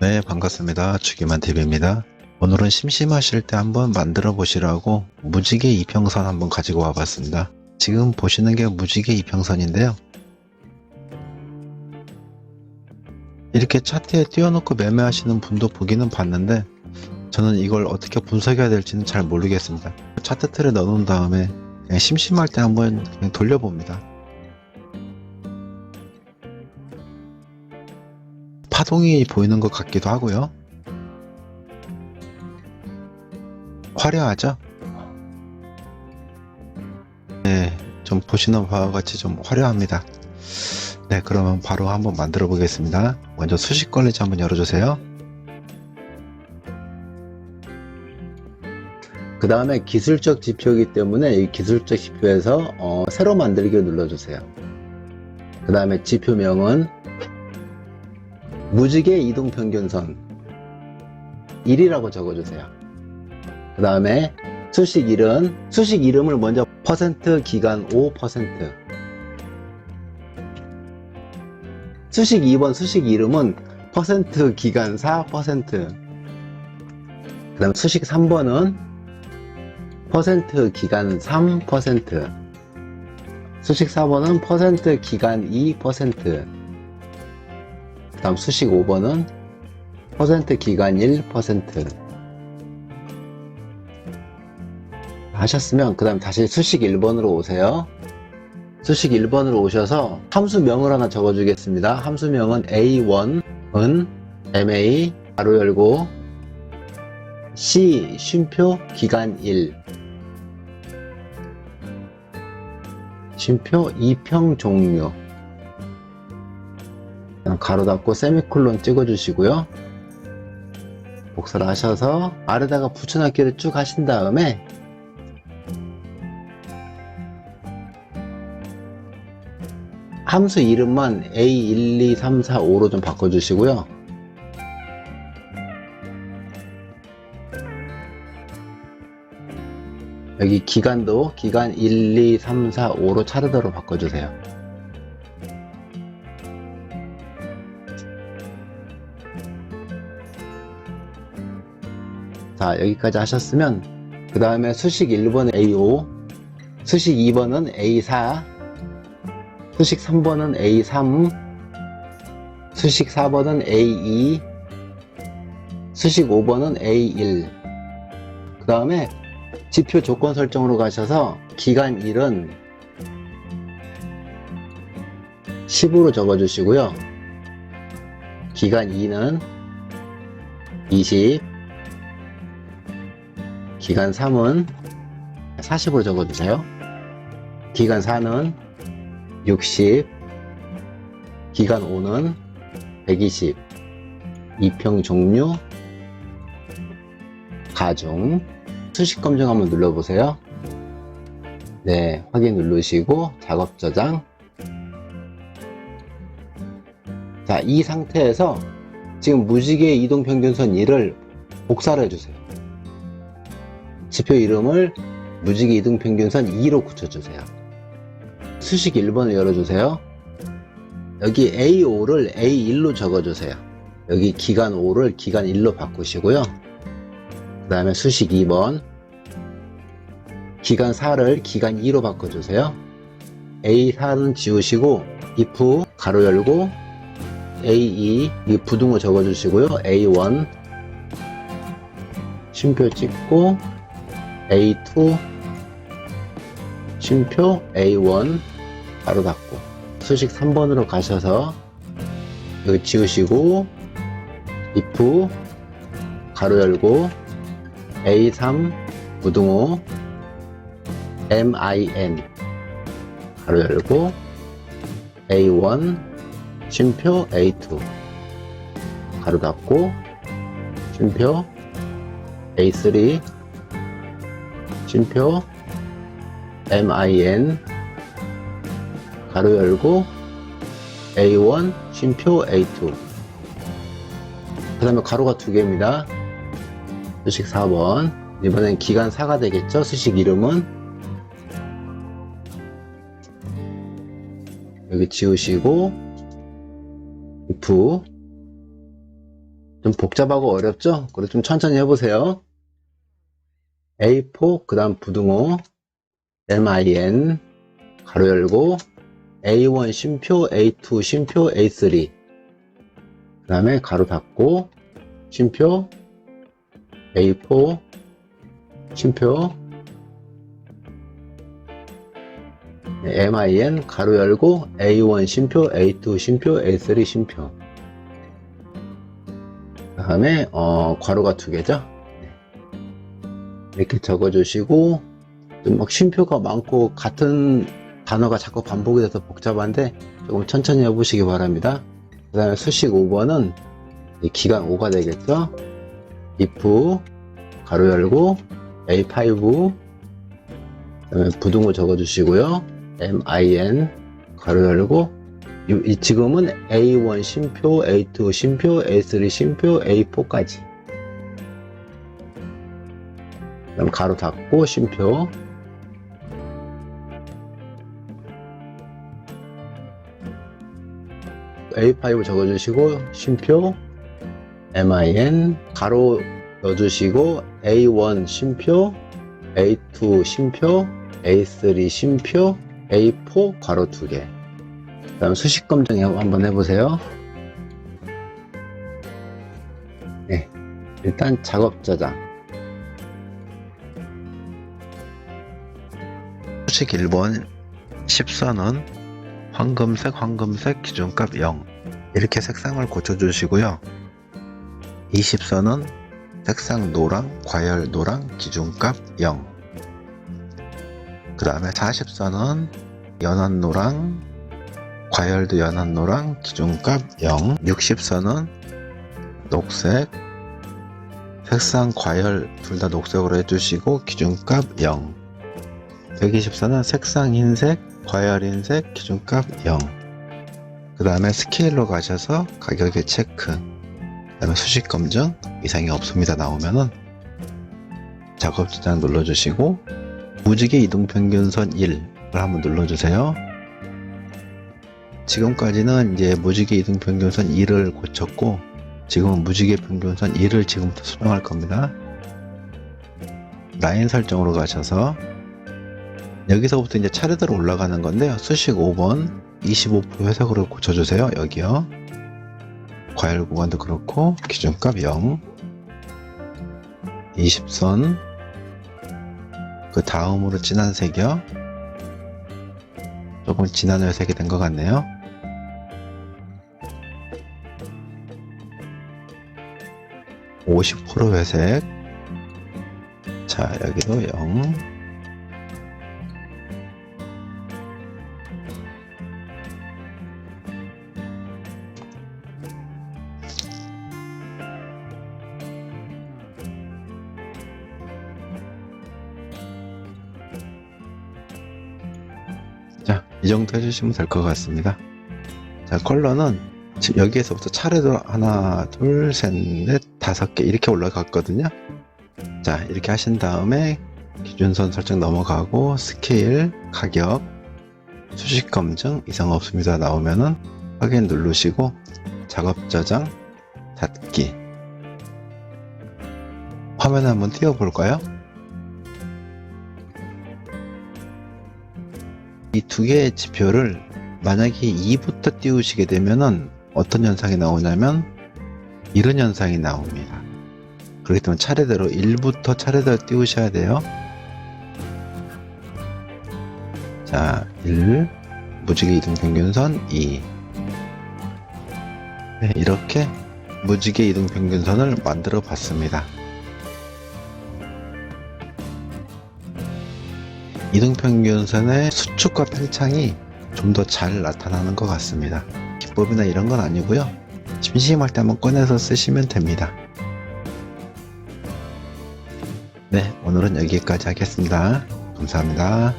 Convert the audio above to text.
네, 반갑습니다. 주기만 TV입니다. 오늘은 심심하실 때 한번 만들어 보시라고 무지개 이평선 한번 가지고 와봤습니다. 지금 보시는 게 무지개 이평선인데요. 이렇게 차트에 띄워놓고 매매하시는 분도 보기는 봤는데 저는 이걸 어떻게 분석해야 될지는 잘 모르겠습니다. 차트 틀에 넣어놓은 다음에 그냥 심심할 때 한번 그냥 돌려봅니다. 파동이 보이는 것 같기도 하고요. 화려하죠? 네, 좀 보시는 바와 같이 좀 화려합니다. 네, 그러면 바로 한번 만들어 보겠습니다. 먼저 수식 걸레지 한번 열어주세요. 그 다음에 기술적 지표이기 때문에 이 기술적 지표에서 어, 새로 만들기를 눌러주세요. 그 다음에 지표명은 무지개 이동 평균선 1이라고 적어주세요. 그 다음에 수식 이름, 수식 이름을 먼저 퍼센트 기간 5% 수식 2번 수식 이름은 퍼센트 기간 4%그 다음 수식 3번은 퍼센트 기간 3%, 수식 4번은 퍼센트 기간 2%, 그 다음 수식 5번은 퍼센트 기간 1%. 하셨으면 그 다음 다시 수식 1번으로 오세요. 수식 1번으로 오셔서 함수명을 하나 적어주겠습니다. 함수명은 A1은 MA 가로 열고 C 쉼표 기간 1 쉼표 2평 종류 그냥 가로 닫고 세미콜론 찍어 주시고요 복사를 하셔서 아래다가 붙여넣기를 쭉 하신 다음에 함수 이름만 A12345로 좀 바꿔주시고요 여기 기간도 기간 1, 2, 3, 4, 5로 차례대로 바꿔주세요. 자, 여기까지 하셨으면 그 다음에 수식 1번은 A5, 수식 2번은 A4, 수식 3번은 A3, 수식 4번은 A2, 수식 5번은 A1. 그 다음에 지표 조건 설정으로 가셔서 기간 1은 10으로 적어주시고요. 기간 2는 20, 기간 3은 40으로 적어주세요. 기간 4는 60, 기간 5는 120, 이평 종류, 가중, 수식 검증 한번 눌러보세요. 네, 확인 누르시고 작업 저장. 자, 이 상태에서 지금 무지개 이동 평균선 1을 복사를 해주세요. 지표 이름을 무지개 이동 평균선 2로 붙여주세요. 수식 1번을 열어주세요. 여기 A5를 A1로 적어주세요. 여기 기간 5를 기간 1로 바꾸시고요. 그 다음에 수식 2번 기간 4를 기간 2로 바꿔주세요 A4는 지우시고 if 가로 열고 A2 이 부등호 적어주시고요 A1 쉼표 찍고 A2 쉼표 A1 가로 닫고 수식 3번으로 가셔서 여기 지우시고 if 가로 열고 A3 부등호 MIN 가로 열고 A1 쉼표 A2 가로 닫고 쉼표 A3 쉼표 MIN 가로 열고 A1 쉼표 A2 그 다음에 가로가 두 개입니다. 수식 4번. 이번엔 기간 4가 되겠죠? 수식 이름은? 여기 지우시고 if. 좀좀 복잡하고 어렵죠? 그래도 좀 천천히 해보세요. A4, 그 다음 부등호, MIN, 가로 열고, A1 쉼표, A2 쉼표, A3. 그 다음에 가로 닫고, 쉼표, A4, 쉼표, 네, MIN, 가로 열고, A1 쉼표, A2 쉼표, A3 쉼표. 그 다음에, 어, 괄호가 두 개죠? 이렇게 적어주시고 좀막 쉼표가 많고 같은 단어가 자꾸 반복이 돼서 복잡한데 조금 천천히 해보시기 바랍니다. 그 다음에 수식 5번은 기간 5가 되겠죠. if 가로 열고 a5 그다음에 부등호 적어주시고요. min 가로 열고 지금은 a1 쉼표, a2 쉼표, a3 쉼표, a4까지 그다음 가로 닫고 쉼표. A5 적어주시고 쉼표 MIN 가로 넣어주시고 A1 쉼표 A2 쉼표 A3 쉼표 A4 가로 두개. 그 다음 수식 검증 한번 해보세요. 네 일단 작업 저장 수식 1번 10선은 황금색 황금색 기준값 0 이렇게 색상을 고쳐주시고요. 20선은 색상 노랑 과열 노랑 기준값 0 그 다음에 40선은 연한 노랑 과열도 연한 노랑 기준값 0 60선은 녹색. 색상 과열 둘 다 녹색으로 해주시고 기준값 0 124는 색상 흰색, 과열 흰색, 기준값 0. 그 다음에 스케일로 가셔서 가격의 체크. 그 다음에 수식 검증, 이상이 없습니다. 나오면은 작업 저장 눌러주시고, 무지개 이동 평균선 1을 한번 눌러주세요. 지금까지는 이제 무지개 이동 평균선 2를 고쳤고, 지금은 무지개 평균선 2를 지금부터 수정할 겁니다. 라인 설정으로 가셔서 여기서부터 이제 차례대로 올라가는 건데요. 수식 5번 25% 회색으로 고쳐주세요. 여기요. 과열 구간도 그렇고 기준값 0 20선 그 다음으로 진한 색이요. 조금 진한 회색이 된 것 같네요. (50% 회색) 자 여기도 0 이 정도 해주시면 될 것 같습니다. 자, 컬러는 여기에서부터 차례로 하나, 둘, 셋, 넷, 다섯 개 이렇게 올라갔거든요. 자, 이렇게 하신 다음에 기준선 설정 넘어가고 스케일, 가격, 수식 검증 이상 없습니다 나오면은 확인 누르시고 작업 저장, 닫기. 화면 한번 띄워 볼까요? 이 두 개의 지표를 만약에 2부터 띄우시게 되면은 어떤 현상이 나오냐면 이런 현상이 나옵니다. 그렇기 때문에 차례대로 1부터 차례대로 띄우셔야 돼요. 자, 1, 무지개 이동 평균선 2. 네, 이렇게 무지개 이동 평균선을 만들어 봤습니다. 이동평균선의 수축과 팽창이 좀 더 잘 나타나는 것 같습니다. 기법이나 이런 건 아니고요. 심심할 때 한번 꺼내서 쓰시면 됩니다. 네, 오늘은 여기까지 하겠습니다. 감사합니다.